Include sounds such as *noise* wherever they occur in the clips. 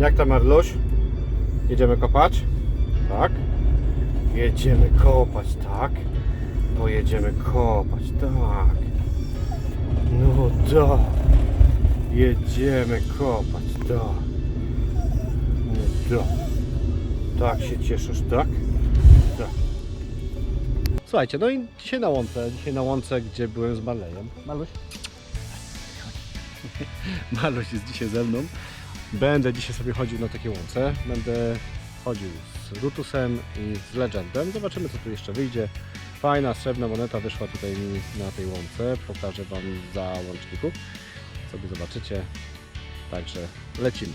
Jak tam Marluś? Jedziemy kopać? Tak. Jedziemy kopać, tak. Pojedziemy kopać, tak. No tak. Jedziemy kopać, tak. No tak. Tak się cieszysz, tak? Tak. Słuchajcie, no i dzisiaj na łące, dzisiaj na łące, gdzie byłem z Marlejem. Maluś? *laughs* Maluś jest dzisiaj ze mną. Będę dzisiaj sobie chodził na takie łące. Będę chodził z Rutusem i z Legendem. Zobaczymy co tu jeszcze wyjdzie. Fajna srebrna moneta wyszła tutaj mi na tej łące. Pokażę Wam za łączników. Sobie zobaczycie. Także lecimy.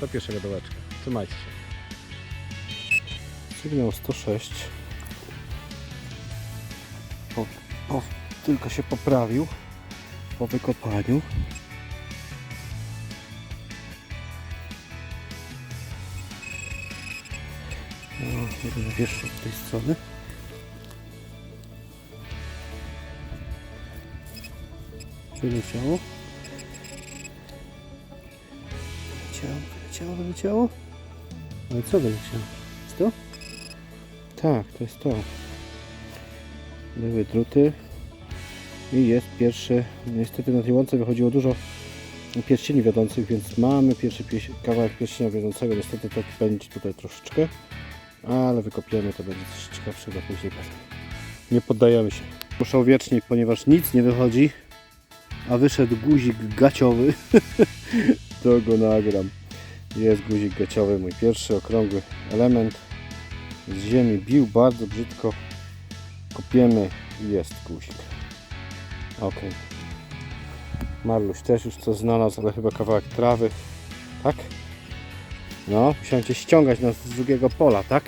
Do pierwszego dołeczka. Trzymajcie się. Sygnał 106. O, o, tylko się poprawił po wykopaniu. Wierzchu z tej strony. Wyleciało. Wyleciało, wyleciało, wyleciało. Ale co wyleciało? Jest to? Tak, to jest to. Były druty. I jest pierwszy. Niestety na tej łące wychodziło dużo pierścieni wiodących, więc mamy pierwszy kawałek pierścienia wiodącego. Niestety to będzie tutaj troszeczkę. Ale wykopiemy, to będzie coś ciekawszego później pewnie. Nie poddajemy się. Muszę uwiecznić, ponieważ nic nie wychodzi, a wyszedł guzik gaciowy, *laughs* to go nagram. Jest guzik gaciowy, mój pierwszy okrągły element. Z ziemi bił bardzo brzydko. Kopiemy i jest guzik. Ok. Marluś też już co znalazł, ale chyba kawałek trawy. Tak? No, musiałem cię ściągać na, z drugiego pola, tak?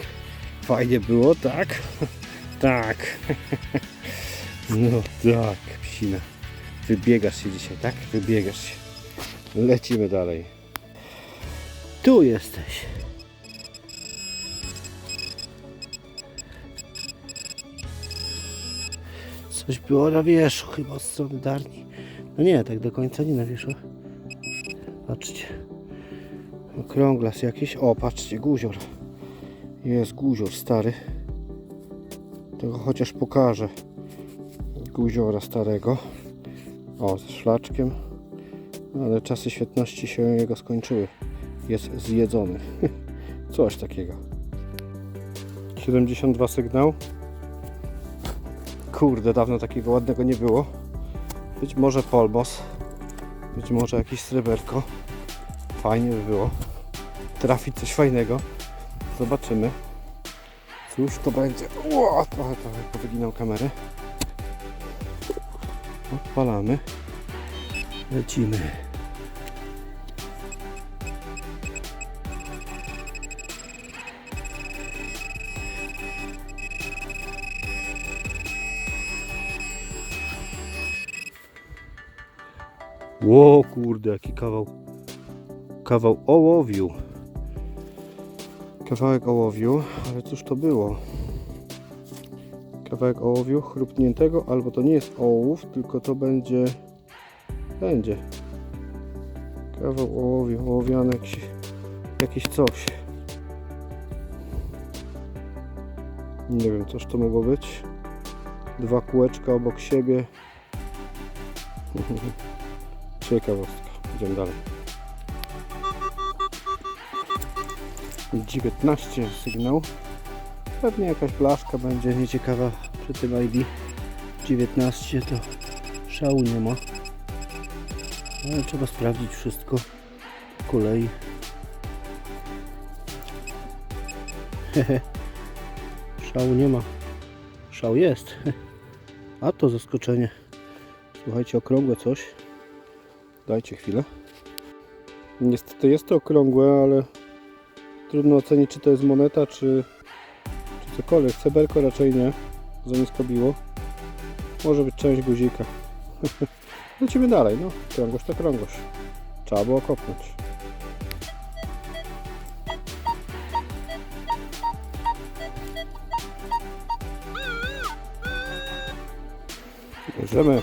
Fajnie było, tak? *laughs* tak. *laughs* no tak, psina. Wybiegasz się dzisiaj, tak? Wybiegasz się. Lecimy dalej. Tu jesteś. Coś było na wierzchu, chyba od strony darni. No nie, tak do końca nie na wierzchu. Patrzcie. Okrąglas jakiś. O, patrzcie, guzior. Jest guzior stary. Tego chociaż pokażę. Guziora starego. O, z szlaczkiem. Ale czasy świetności się jego skończyły. Jest zjedzony. *laughs* Coś takiego. 72 sygnał. Kurde, dawno takiego ładnego nie było. Być może polbos. Być może jakieś sreberko. Fajnie by było trafić coś fajnego. Zobaczymy. Cóż to będzie. Ło, trochę, trochę powyginał kamerę. Odpalamy. Lecimy. Ło, kurde, jaki kawał. Kawał ołowiu. Kawałek ołowiu, ale cóż to było? Kawałek ołowiu chrupniętego, albo to nie jest ołów, tylko to będzie. Będzie. Kawał ołowiu, ołowiany jakiś, jakiś coś. Nie wiem, coż to mogło być. Dwa kółeczka obok siebie. *laughs* Ciekawostka. Idziemy dalej. 19 sygnał. Pewnie jakaś blaszka będzie nieciekawa przy tym ID. 19 to szału nie ma. Ale trzeba sprawdzić wszystko po kolei. Hehe. *laughs* Szału nie ma. Szał jest. *laughs* A to zaskoczenie. Słuchajcie, okrągłe coś. Dajcie chwilę. Niestety jest to okrągłe, ale trudno ocenić, czy to jest moneta, czy, czy cokolwiek. Ceberko raczej nie. Za nisko biło. Może być część guzika. *laughs* Lecimy dalej, no. Krągłość to krągłość. Trzeba było kopnąć. Bierzemy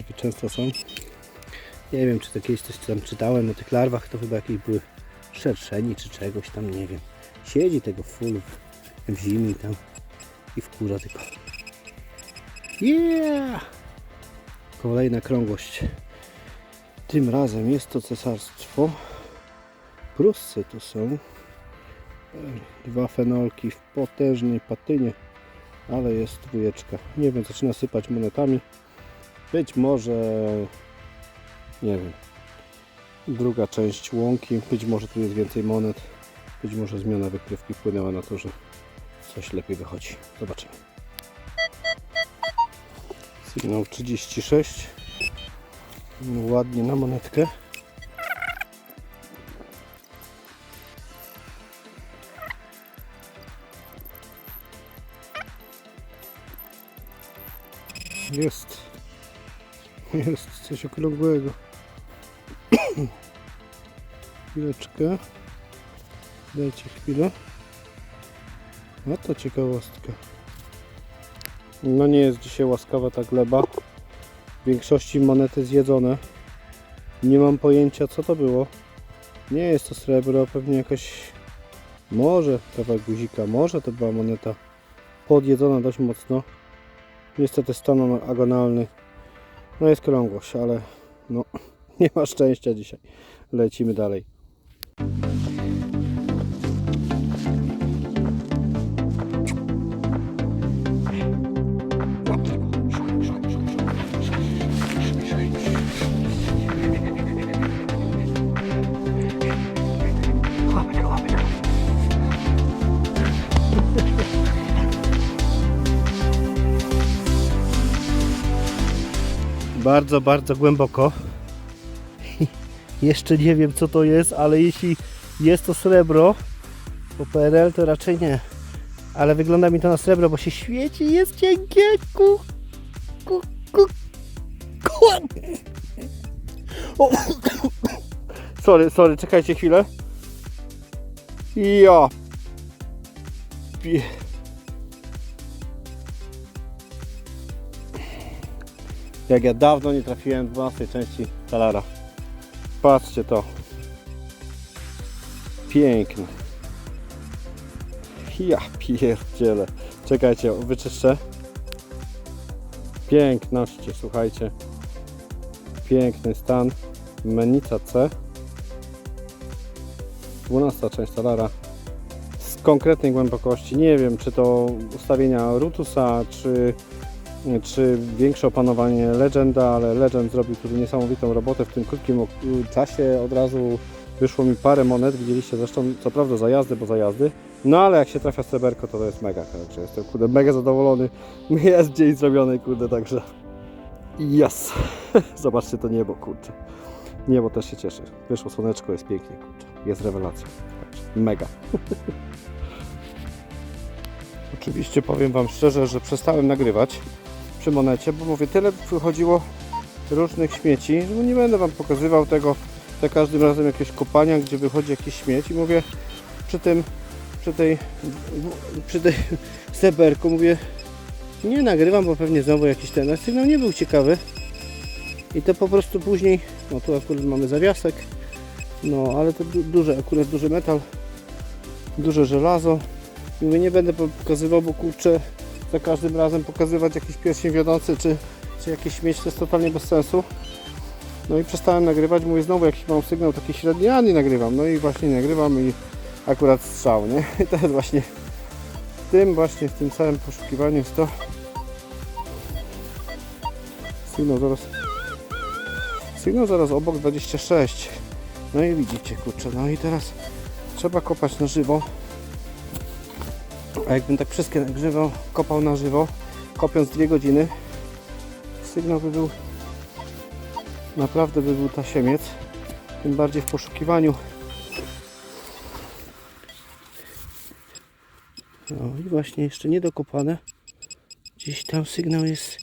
larwy często są. Nie wiem, czy to kiedyś coś tam czytałem o tych larwach, to chyba jakieś były szerszeni czy czegoś tam, nie wiem. Siedzi tego full w, zimie tam i wkurza tylko. Yeah! Kolejna krągłość. Tym razem jest to cesarstwo. Prusy tu są. Dwa fenolki w potężnej patynie, ale jest dwójeczka. Nie wiem, zaczyna sypać monetami. Być może, nie wiem, druga część łąki. Być może tu jest więcej monet. Być może zmiana wykrywki wpłynęła na to, że coś lepiej wychodzi. Zobaczymy. Sygnał 36. Ładnie na monetkę. Jest. Jest coś okrągłego. *coughs* Chwileczkę. Dajcie chwilę. No to ciekawostka. No nie jest dzisiaj łaskawa ta gleba. W większości monety zjedzone. Nie mam pojęcia co to było. Nie jest to srebro, pewnie jakaś... Może kawałek guzika, może to była moneta podjedzona dość mocno. Niestety stan agonalny. No jest krągłość, ale no *laughs* nie ma szczęścia dzisiaj. Lecimy dalej. Bardzo, bardzo głęboko. *laughs* Jeszcze nie wiem co to jest, ale jeśli jest to srebro, bo PRL to raczej nie. Ale wygląda mi to na srebro, bo się świeci jest cienkie. Ku, ku, ku, ku. O. *coughs* Sorry, sorry, czekajcie chwilę. Ja. Pie- Jak ja dawno nie trafiłem w 12 części talara. Patrzcie to. Piękne. Ja pierdzielę. Czekajcie, wyczyszczę. Piękności, słuchajcie. Piękny stan. Menica C. 12 część talara. Z konkretnej głębokości. Nie wiem, czy to ustawienia Rutusa, czy czy większe opanowanie Legenda, ale Legend zrobił tu niesamowitą robotę w tym krótkim czasie. Od razu wyszło mi parę monet, widzieliście zresztą, co prawda za jazdy, bo za jazdy. No ale jak się trafia sreberko, to to jest mega, także jestem kurde mega zadowolony. *laughs* Jest dzień zrobiony, kurde, także yes. *laughs* Zobaczcie to niebo, kurczę. Niebo też się cieszy. Wyszło słoneczko, jest pięknie, kurczę. Jest rewelacja. Także mega. *laughs* Oczywiście powiem Wam szczerze, że przestałem nagrywać przy monecie, bo mówię, tyle wychodziło różnych śmieci, że nie będę Wam pokazywał tego za każdym razem jakieś kopania, gdzie wychodzi jakiś śmieć. I mówię przy tym, przy tej, przy tej *laughs* seberku mówię, nie nagrywam, bo pewnie znowu jakiś ten sygnał nie był ciekawy. I to po prostu później, no tu akurat mamy zawiasek, no ale to du duże, akurat duży metal, duże żelazo, i mówię, nie będę pokazywał, bo kurczę, za każdym razem pokazywać jakiś pierścień wiodący, czy, czy jakieś śmieć, to jest totalnie bez sensu. No i przestałem nagrywać, mówię, znowu jakiś mam sygnał taki średni, a nie nagrywam. No i właśnie nagrywam i akurat strzał, nie? *laughs* I to jest właśnie w tym właśnie, w tym całym poszukiwaniu jest to. Sygnał zaraz, sygnał zaraz obok 26. No i widzicie, kurczę, no i teraz trzeba kopać na żywo. A jakbym tak wszystkie nagrywał, kopał na żywo, kopiąc dwie godziny, sygnał by był, naprawdę by był tasiemiec, tym bardziej w poszukiwaniu. No i właśnie jeszcze nie dokopane. Gdzieś tam sygnał jest.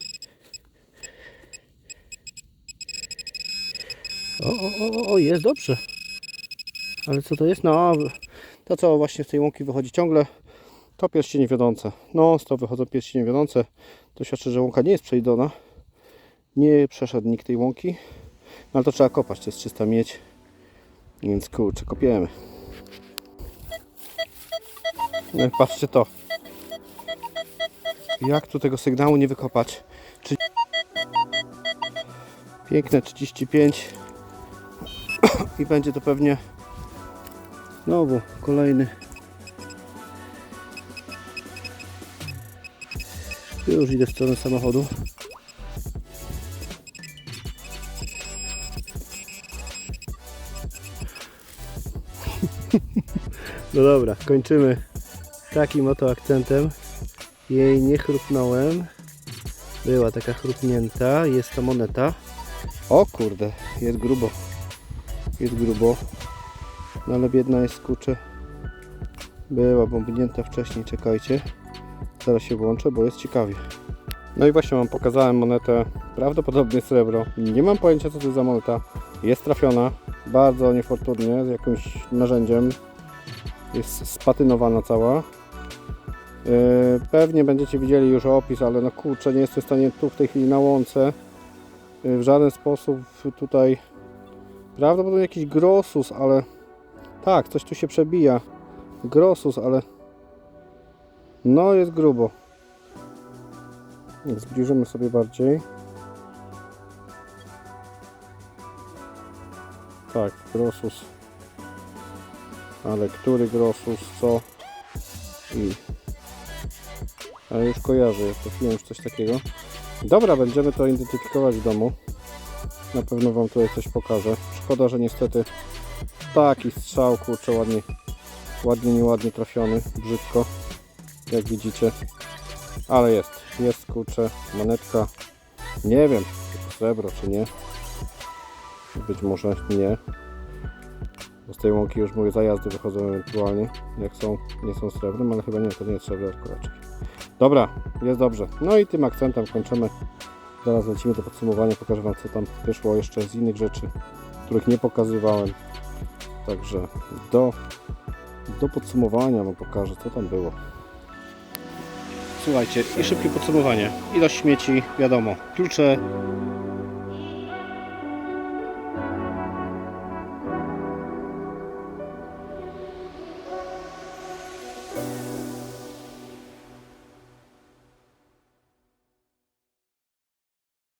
O, o, o, o, jest dobrze. Ale co to jest? No, to co właśnie z tej łąki wychodzi ciągle To pierścienie wiodące. No, to wychodzą pierścienie wiodące. To świadczy, że łąka nie jest przejdona. Nie przeszedł nikt tej łąki. No, ale to trzeba kopać, to jest czysta miedź. Więc kurczę, kopiemy. No patrzcie to. Jak tu tego sygnału nie wykopać? Czy... Piękne 35. *coughs* I będzie to pewnie znowu kolejny. Już idę w stronę samochodu. *laughs* No dobra, kończymy takim oto akcentem. Jej nie chrupnąłem. Była taka chrupnięta. Jest to moneta. O kurde, jest grubo. Jest grubo. No ale biedna jest kurczę. Była bombnięta wcześniej, czekajcie. Zaraz się włączę, bo jest ciekawie. No i właśnie wam pokazałem monetę. Prawdopodobnie srebro. Nie mam pojęcia co to za moneta. Jest trafiona. Bardzo niefortunnie, z jakimś narzędziem. Jest spatynowana cała. Yy, Pewnie będziecie widzieli już opis, ale no kurczę, nie jestem w stanie tu w tej chwili na łące yy, w żaden sposób tutaj prawdopodobnie jakiś grosus, ale tak, coś tu się przebija. Grosus, ale no jest grubo. Zbliżymy sobie bardziej. Tak, grosus. Ale który grosus, co i ale już kojarzę, jak trafiłem już coś takiego. Dobra, będziemy to identyfikować w domu. Na pewno Wam tutaj coś pokażę. Szkoda, że niestety taki strzał, kurczę, ładnie, ładnie, nieładnie trafiony, brzydko, jak widzicie. Ale jest, jest, kurczę, monetka. Nie wiem, srebro, czy nie. Być może nie. Z tej łąki już moje zajazdy wychodzą ewentualnie, jak są, nie są srebrem, ale chyba nie, to nie jest srebro, tylko raczej. Dobra, jest dobrze. No i tym akcentem kończymy. Zaraz lecimy do podsumowania, pokażę Wam co tam wyszło jeszcze z innych rzeczy, których nie pokazywałem. Także do, do podsumowania Wam pokażę co tam było. Słuchajcie, i szybkie podsumowanie. Ilość śmieci, wiadomo. Klucze